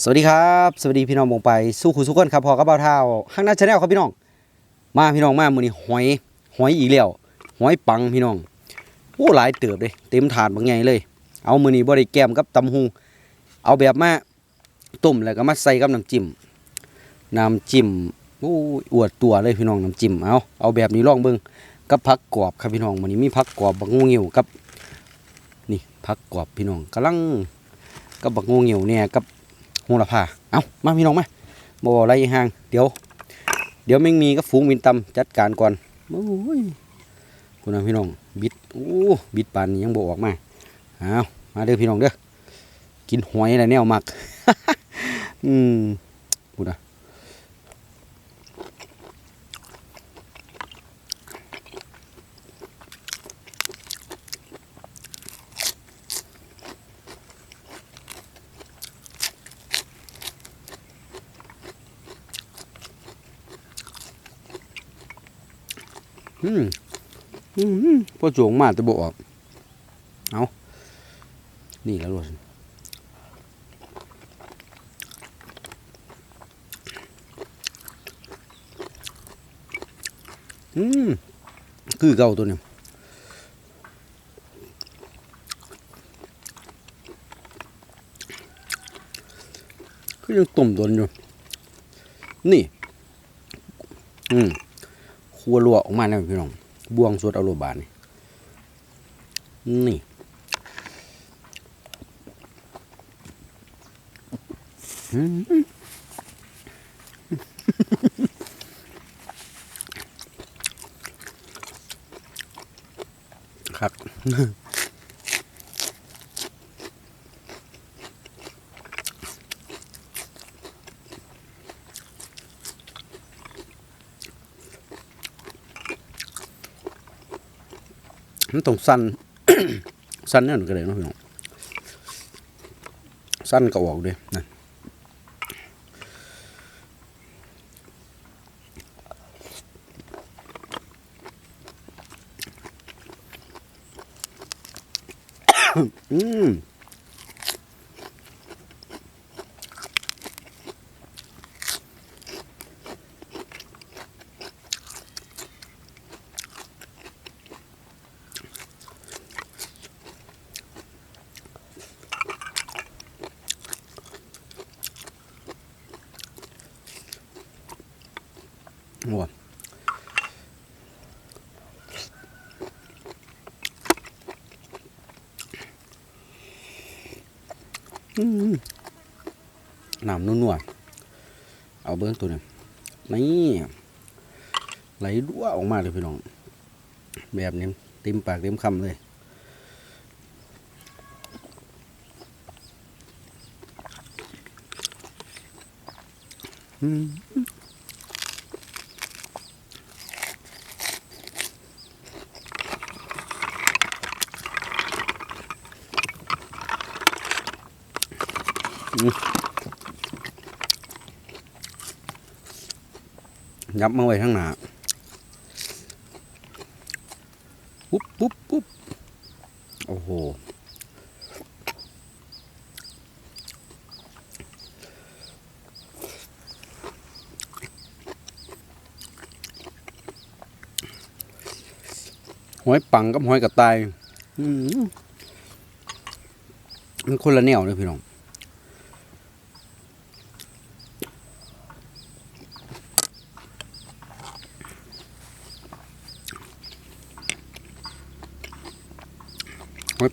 สวัสดีครับสวัสดีพี่น้องมงไปสู้คุณสุกคนครับพอกับเบาเท้าข้างหน้าชาแนลครับพี่น้อง มาพี่น้องมามือนี้หอยหอยอีกแล้วหอยปังพี่น้องโอ้หลายเติบเลยเต็มถาดบางไงเลย เอามือนี้บริแกมกับตำหูเอาแบบมาต้มแล้วก็มาใส่กับน้ำจิ้มน้ำจิ้มโอ้ยอวดตัวเลยพี่น้องน้ำจิ้มเอาเอาแบบนี้ลองเบิ่งกับผักกรอบครับพี่น้องมือนี้มีผักกรอบบักงูเหี่ยวกับนี่ผักกรอบพี่น้องกำลังกับบักงูเหี่ยวเนี่ยกับ หระพาเอามาพี่น้องมาบ่อะไรห่าง เดี๋ยว เดี๋ยวไม่มีก็ฝูงบินตำจัดการก่อนโอ้ยคุณนะพี่น้อง บิดโอ้บิดปานนี้ยังบ่ออกมาเอามาเด้อพี่น้องเด้อกินหอยอะไรแนวมัก อืมคุณนะ อืมอืมพอจงมาจะบ่ออกเอานี่แล้วรสอืมคือเก่าตัวนี้คือยังต้มตัวอยู่นี่ อืม ครัวรัวออกมาแล้วพี่น้องบวงสวดเอาโลบานี่นี่ครับ มันต้องสั้นสั้นเนี่ยหนึ่งก็เลยเนาะพี่น้องสั้นก็ออกเด้วยนะอืม โอ้อืมน้ำนัวๆเอาเบิ้งตัวนี้นี่ไหลรั่วออกมาเลยพี่น้อง แบบนี้เต็มปากเต็มคำเลยอืม ยับมาไว้ข้างหน้าปุ๊บปุ๊บปุ๊บโอ้โหหอยปังกับหอยกระต่ายมมันคนละแนวเลยพี่น้อง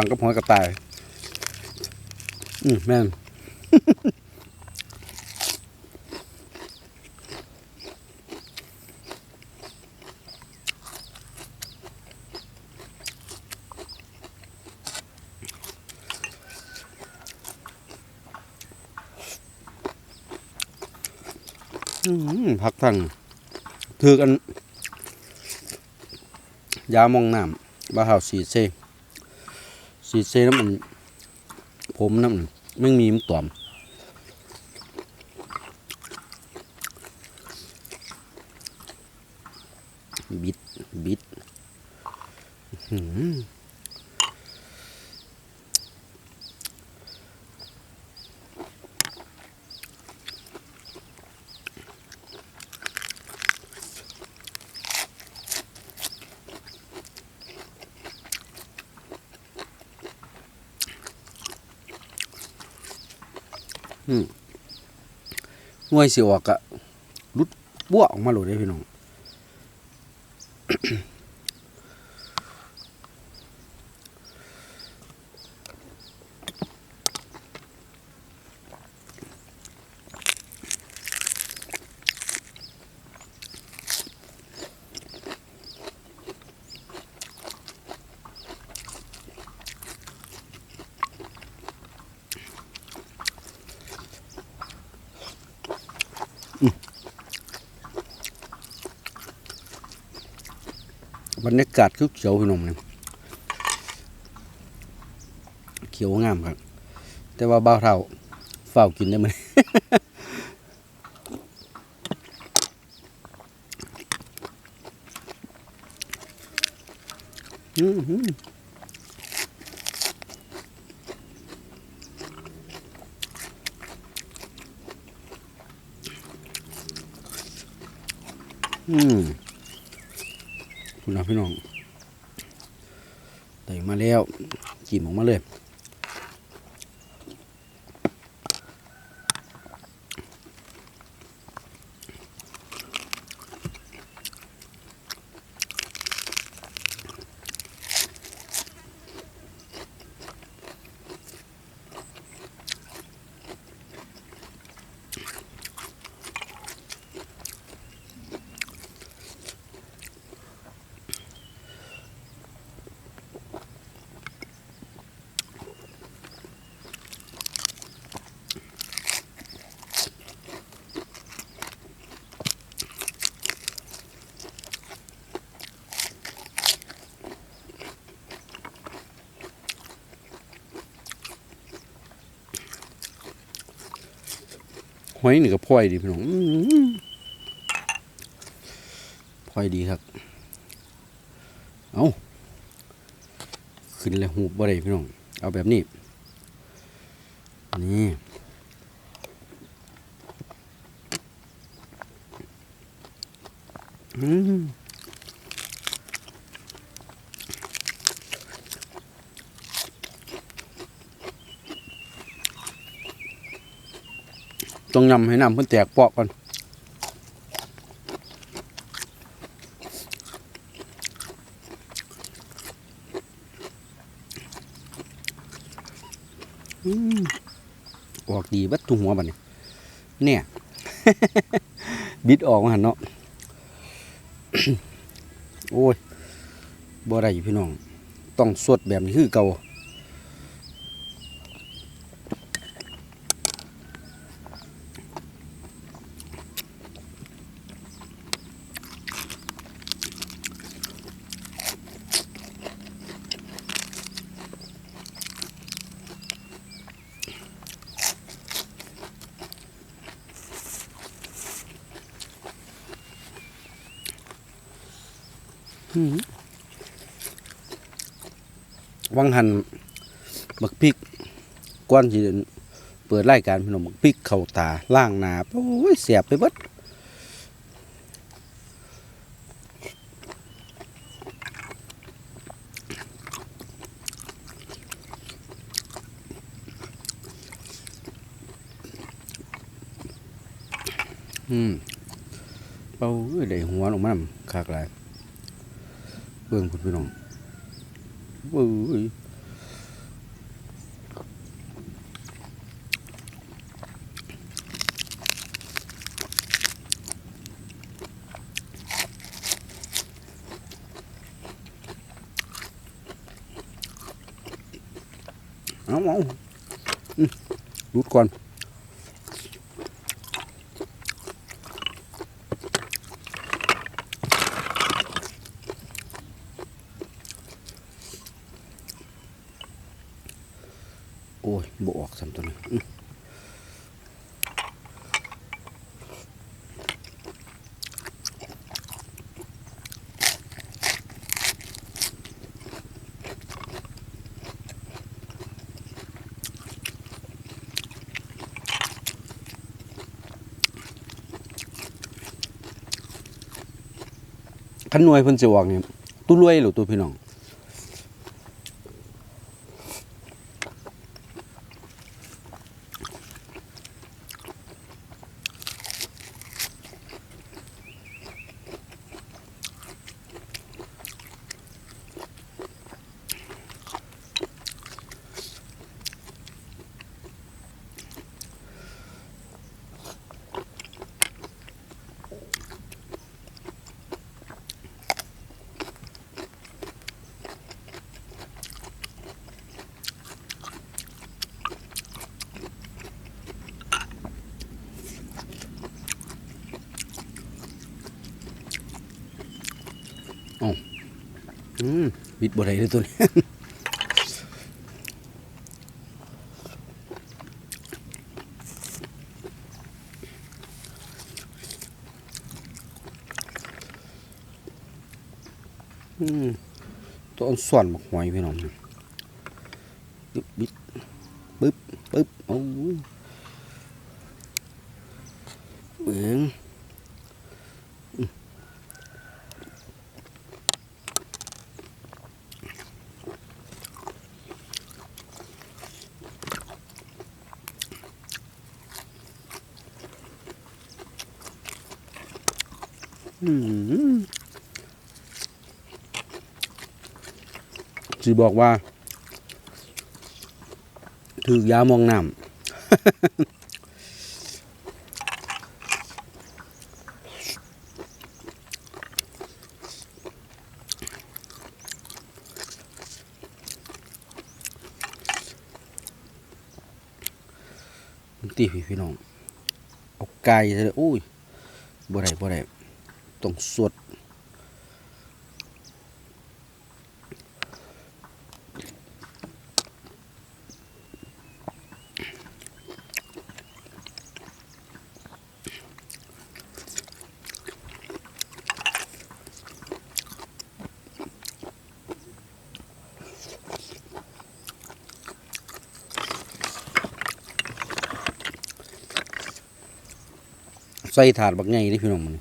ฟังกับหอยกระต่าย อืมแม่นพักทั้งถือกัน ยามองน้ำบาหาวสีเซ สีเซน้ำมันผมน้ำมันไม่มีมันตอม บิด บิดอื้อหือ อืม หน่วยสิออกกะรุดบ้วออกมาโหลดได้พี่น้อง รรยากาศคือเขียวพี่น้องเนี่ยเขียวงามครับ แต่ว่าบ้าวเท่าเฝ้าวกินได้ไหมอืมหืมอืม คุณนะพี่น้องแต่มาแล้วจิ้มออกมาเลย หอยนี่ก็พลอยดีพี่น้องอื้อหือพลอยดีครับ เอาขึ้นแล้วหูบบ่ได้พี่น้อง เอาแบบนี้นี่ อืม ต้องยำให้น้ำเพิ่นแตกเปอกก่อนออกดีบัดทุกหัวบัดนี้เนี่ย บิดออกมาหันเนาะโอ้ยบ่ได้พี่น้อง ต้องสดแบบนี้คือเก่า วังหันบักพริกก้อนที่เปิดรายการพน้องบักพริกเข้าตาล่างหนาโอ้ยเสียบไปเบิดอืมเป้าได้หัวลงมาคากหลาย เบิ่งคุณพี่น้องเว้ยเอาเอาอืมรูดก่อน โอ้ยบออกสามตัวนี้อื้อขั นหน่วยเพิ่นสิออกนี่ตู้รวยหรือตู้พี่น้องืมบิดบ่ได้เลยตัวนี้อืมตัวอ่อนส่วนบักหอยพี่น้องปึ๊บบิดปึ๊บปึ๊บโอ้ยเบืองอืมอืม สิบอกว่า ถือยามองน้ำตีพี่พี่น้อง เอาไก่เลยอุ้ยบ่ได้บ่ได้ต้องสวด ส่ถาดบักไงนี่พี่น้องมัน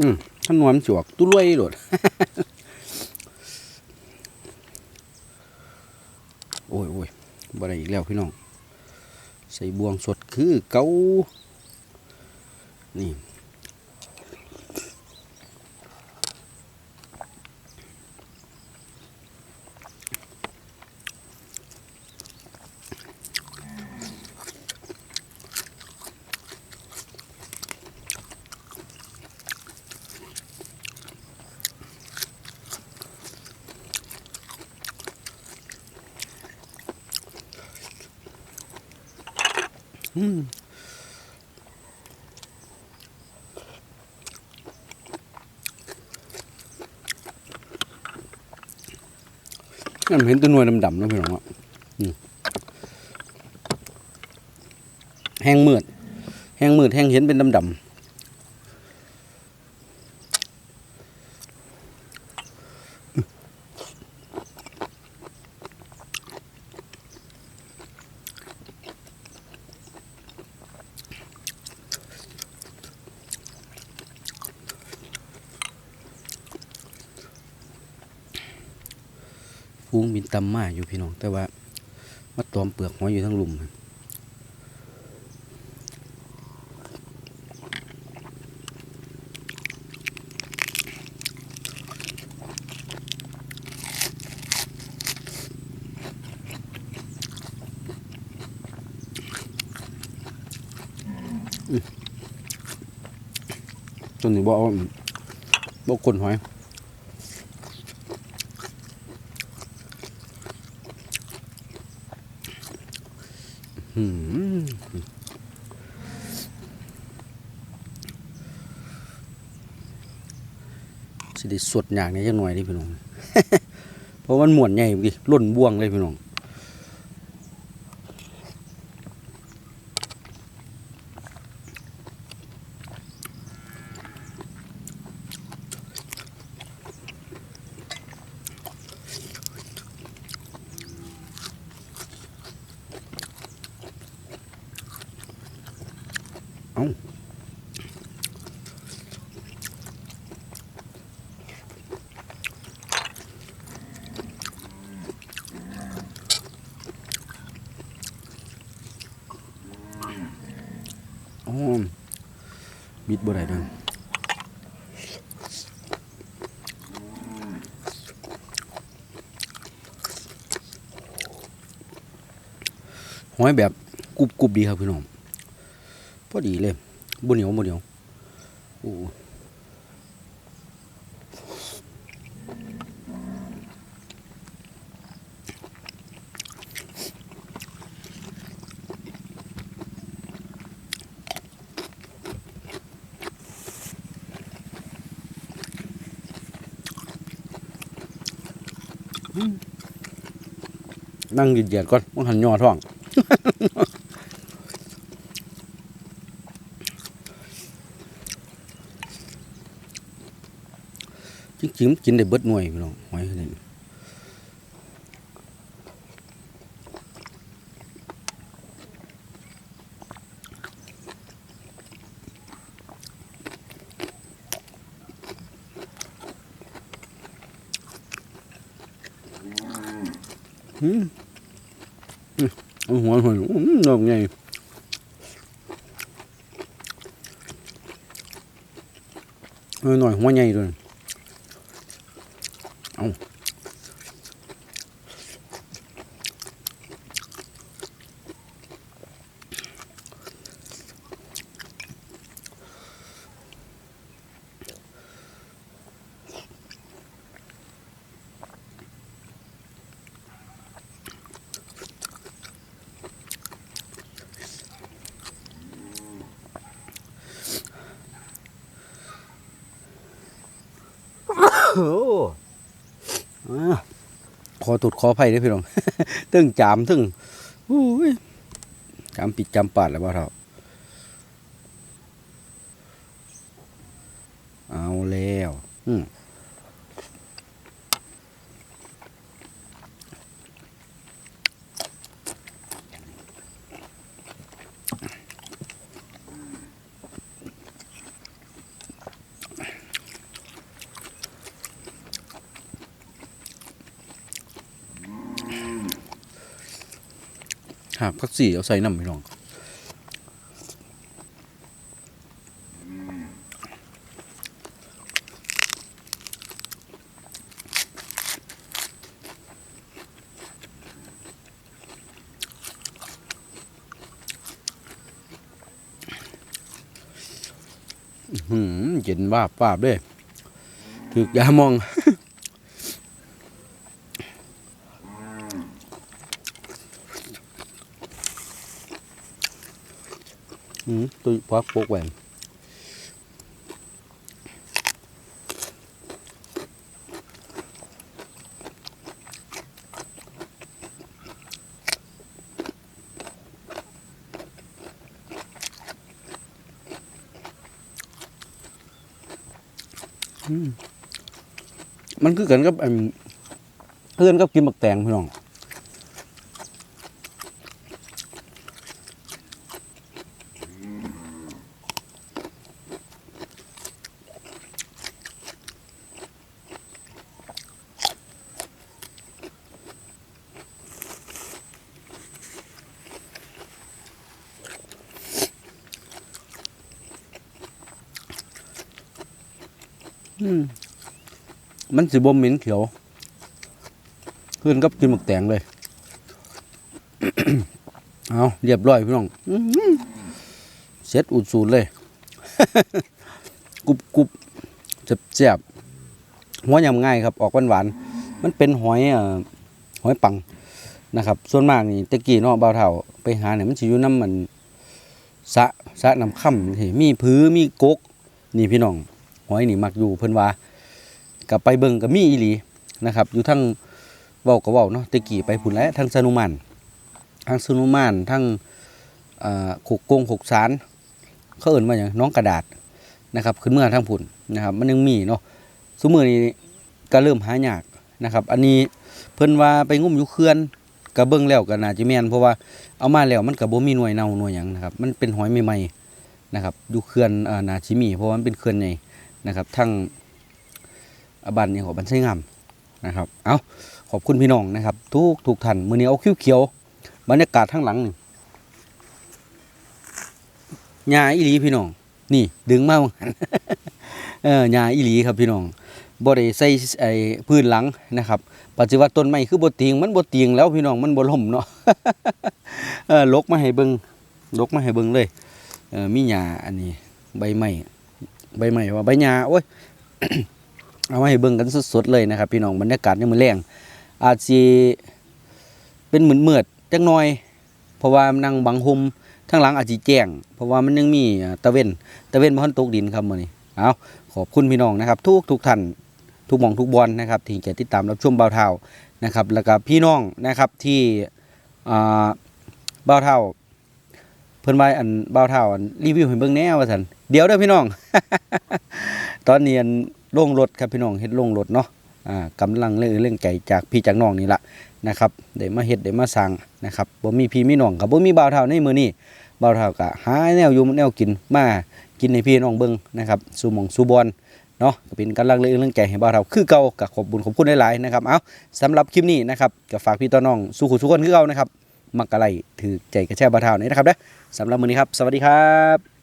อืมท่านนวมจวกตุ้รวยโหลดโอ้ยโอ้ยบ่ได้อีกแล้วพี่น้อง ใส่บวงสดคือเกานี่ อืมนั่นเห็นตัวหน่วยดำๆนะพี่น้องอะแห้งมืด แห้งมืดแห้งเห็นเป็นดำๆ ฟูงบินตำมาอยู่พี่น้อง แต่ว่ามาตอมเปลือกหอยอยู่ทั้งหลุมจนถึงบอกว่าบอกคนหอย อืม สิได้สดอย่างนี้จังหน่อยดิพี่น้องเพราะมันหมวนใหญ่ดิล่นบ่วงเลยพี่น้อง อ ม บิดบ่ได้เด้อหอยแบบกรุบกรุบดีครับพี่น้องพอดีเลยบ่เหนียวบ่เหนียวโอ้ นั่งกินเหยียดก่อนมันหันยอท้อง จริงๆมันกินได้เบิดหน่วยพี่น้องหอยนี่อืมอืมเอาหัวหัวอืมนมไงเออหน่อยหัวใหญ่ด้วย โอ้อ่า ขอตุดขอไผ่ด้วยพี่น้องตึงจามตึงอุ้ยจามปิดจามปาดแล้วบ่าเท่าเอาแล้วอืม หากพักสี่เอาใส่น้ำพี่น้องอื้อหืมเย็นว่าบว่าบเด้วยถึกยามอง tôi phát bột vàng Ừ. มันคือกันกับอันเพื่อนกับกินหมักแตงพี่น้องอืมมันสิบ่เหม็นเขียวเพื่อนกับกินหมึกแตงเลย เอาเรียบร้อยพี่น้องอื้อหือเสร็จอุดสูนเลยกรุบกรุบเจ็บเจ็บๆหัวยำง่ายครับ ออกหวานหวานๆมันเป็นหอยเอ่อหอยปังนะครับ ส่วนมากนี่ตะกี้เนาะบ่าวเฒ่าไปหาเนี่ยมันสิอยู่น้ำมันสะสะน้ำค่ำที่มีพื้มีกก นี่พี่น้อง หอยนี่มักอยู่เพิ่นว่ากับไปเบิ่งก็มีอีหลีนะครับ อยู่ทั้งเว้าก็เว้าเนาะตะกี้ไปพุ่นแล้วทั้งสนุมันทั้งสนุมันทั้งอ่าขกกงขกสารเขาเอิ้นว่าหยังน้องกระดาษนะครับขึ้นเมื่อทั้งพุ่นนะครับ มันยังมีเนาะซุมื้อนี้ก็เริ่มหายากนะครับ อันนี้เพิ่นว่าไปงุ่มอยู่เขื่อนก็เบิ่งแล้วก็น่าจะแม่นเพราะว่าเอามาแล้วมันก็บ่มีหน่วยเน่าหน่วยหยังนะครับ มันเป็นหอยใหม่ๆนะครับอยู่เขื่อนอ่านาชิมี เพราะว่ามันเป็นเขื่อนใหญ่ นะครับทั้งอบันนี่ของบันไชงามนะครับ เอาขอบคุณพี่น้องนะครับ ทุกทุกท่านมือนี้เอาคิ้วเขียวบรรยากาศทั้งหลังนี่หญ้าอีหลีพี่น้อง นี่ดึงมาว่าเออหญ้าอีหลีครับพี่น้องบ่ได้ใส่ไอ้พื้นหลังนะครับ ปัจจุบันต้นไม้คือบ่เตียงมันบ่เตียงแล้วพี่น้องมันบ่ล่มเนาะเออลกมาให้เบิ่งลกมาให้เบิ่งเลยเออมีหญ้าอันนี้ใบไม้ ใบไม้ว่าใบหญ้าโอ้ยเอามาให้เบิ่งกันสดๆเลยนะครับ พี่น้องบรรยากาศยามมื้อแลงอาจสิเป็นเหมือนเมือดจักหน่อย เพราะว่ามันนั่งบังหุมทางหลังอาจสิแจ้ง เพราะว่ามันยังมีตะเวนตะเวนบ่ทันตกดินครับมื้อนี้เอาขอบคุณพี่น้องนะครับ ทุกทุกท่านทุกมองทุกบอลนะครับที่จะติดตามรับชมเบาเท่านะครับ แล้วก็พี่น้องนะครับที่อ่าเบาเท่า เพิ่นว่าอันเบาเท่าอันรีวิวให้เบิ่งแน่ว่าซั่นเดี๋ยวเด้อพี่น้อง ตอนนี้อันลงรถครับพี่น้องเฮ็ดลงรถเนาะอ่ากำลังเรื่องเรื่องไก่จากพี่จากน้องนี่ละนะครับได้มาเฮ็ดได้มาสั่งนะครับบ่มีพี่มีน้องก็บ่มีบ่าวเท่าในมื้อนี้บ่าวเท่าก็หาแนวอยู่แนวกินมากินให้พี่น้องเบิ่งนะครับสู่หม่องสู่บอนเนาะก็เป็นกำลังเรื่องเรื่องไก่ให้บ่าวเท่าคือเก่าก็ขอบคุญขอบคุณหลายๆนะครับ เอาสำหรับคลิปนี้นะครับก็ฝากพี่ต่อน้องสู่คู่สู่คนคือเก่านะครับ มักกะไลถือใจกระแช่บาเทานี่นะครับเด้อสำหรับมื้อนี้ครับ สวัสดีครับ